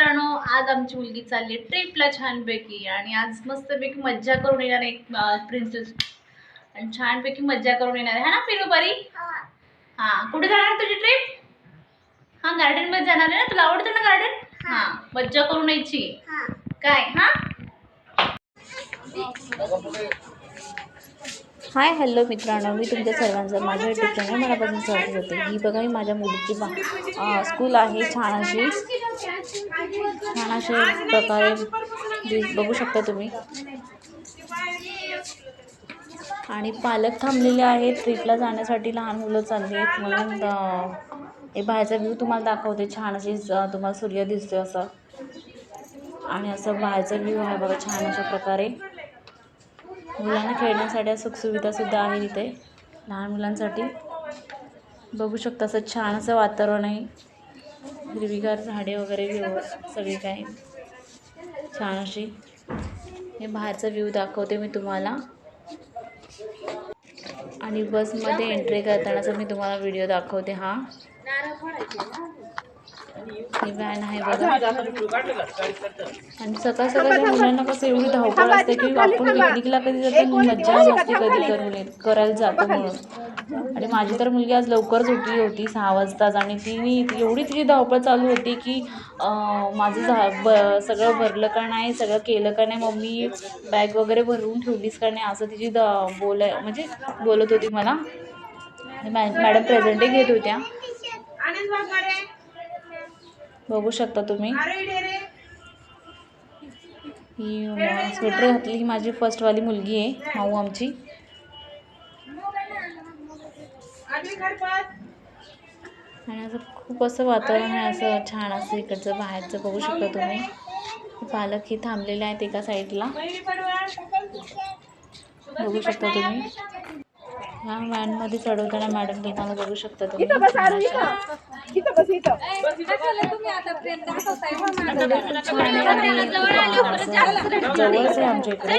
मित्रांनो आज आमची मुलगी चालली ट्रिपला छानपैकी आणि आज मस्तपैकी मज्जा करून येणार एक प्रिन्सेस आणि छानपैकी मज्जा करून येणार आहे. हा ना फिरू बरी हा. कुठे जाणार तुझी ट्रिप हा गार्डनमध्ये जाणार आहे ना? तुला आवडतं ना गार्डन हा. मज्जा करून यायची. काय? हा. हाय हॅलो मित्रांनो मी तुमच्या सर्वांचं माझ्या युट्यूब चॅनल मनापासून स्वागत होते ही बघा ही माझ्या मुलीची बा स्कूल आहे छान अशी छान अशा प्रकारे बघू शकता तुम्ही. आणि पालक थांबलेले आहेत. ट्रिपला जाण्यासाठी लहान मुलं चालली आहेत. म्हणून हे बाहेरचा व्ह्यू तुम्हाला दाखवते. छान अशी तुम्हाला सूर्य दिसतोय असं. आणि असं बाहेरचा व्ह्यू आहे बघा छान अशा प्रकारे. मुलांना खेळण्यासाठी सुखसुविधासुद्धा आहे इथे. लहान मुलांसाठी. बघू शकता असं छान असं वातावरण आहे. हिरवीगार झाडे वगैरे व्यव सगळी काय छान अशी. हे बाहेरचा व्ह्यू दाखवते मी तुम्हाला. आणि बसमध्ये एंट्री करतानाचा मी तुम्हाला व्हिडिओ दाखवते हा. ही व्हॅन आहे बघा आणि सकाळ सकाळच्या मुलांना कसं एवढी धावपळ असते की आपण पिकनिकला कधी जातो मज्जा मस्ती कधी करून करायला जातो म्हणून. आणि माझी तर मुलगी आज लवकरच झोपली होती सहा वाजताच. आणि तिने एवढी तिची धावपळ चालू होती की माझं झा ब सगळं भरलं का नाही सगळं केलं का नाही मम्मी बॅग वगैरे भरवून ठेवलीस का नाही असं तिची द बोलाय म्हणजे बोलत होती मला. मॅ मॅडम प्रेझेंटही घेत होत्या. बघू शकता तुम्ही. ही स्वेटर घातली ही माझी फर्स्टवाली मुलगी आहे माऊ आमची. आणि असं खूप असं वातावरण आहे असं छान असं इकडचं बाहेरचं बघू शकता तुम्ही. पालक ही थांबलेले आहेत एका साईडला. बघू शकता तुम्ही. ह्या व्हॅनमध्ये चढवताना मॅडम तुम्हाला बघू शकता तुम्ही. जवळच आहे आमच्या इकडे.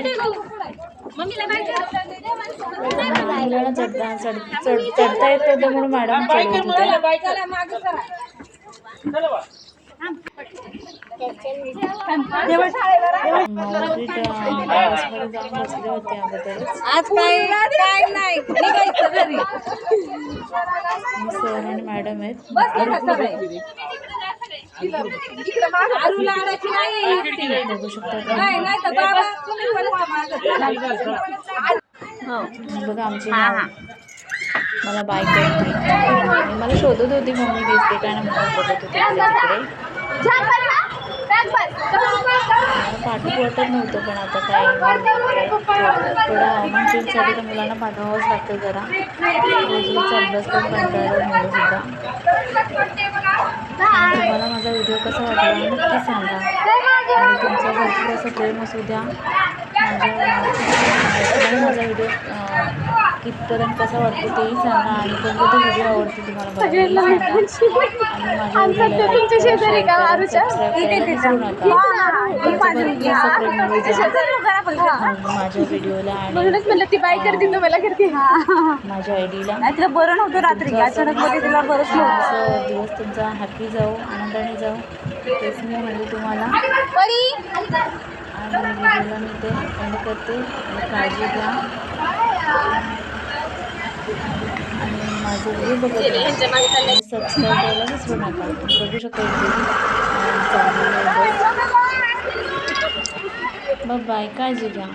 मुलांना चढता चढ चढ चढता येत होतं म्हणून मॅडम चढवत होत्या. आज काय काय नाही. निघायचं घरी. सर आणि मॅडम आहेत. आणायची नाही एकटी. बघू शकता नाही तर बाबा तुम्ही आमची मला आणि मला शोधत होती मम्मी दिसते काय ना म्हणून बघत होते मला पाठवू वाटत नव्हतं पण आता काय थोडं हवामान चेंजसाठी तर मुलांना पाठवावंच लागतं जरा. रोजचा अभ्यास पण कंटाळलं मुलं सुद्धा. तुम्हाला माझा व्हिडिओ कसा वाटला नक्की सांगा. आणि तुमचा भरपूर असं प्रेम असू द्या. माझ्या माझा व्हिडिओ कितपर्यंत कसा वाटतो तेही सांगा आणि कोणते ते व्हिडिओ आवडते तुम्हाला बघायला माझ्या व्हिडिओला म्हणूनच म्हणलं ती बाई करते तुम्हाला करते. माझ्या आयडीला. तिला बरं नव्हतं रात्री. अचानक मध्ये तिला बरंच नव्हतं. दिवस तुमचा हॅपी जाऊ आनंदाने जाऊ. तेच मी म्हणते तुम्हाला. आणि मी ते करते. काळजी घ्या. आणि बघत सबस्क्राईब करायला विसरू नका बघू शकता बाय काळजी घ्या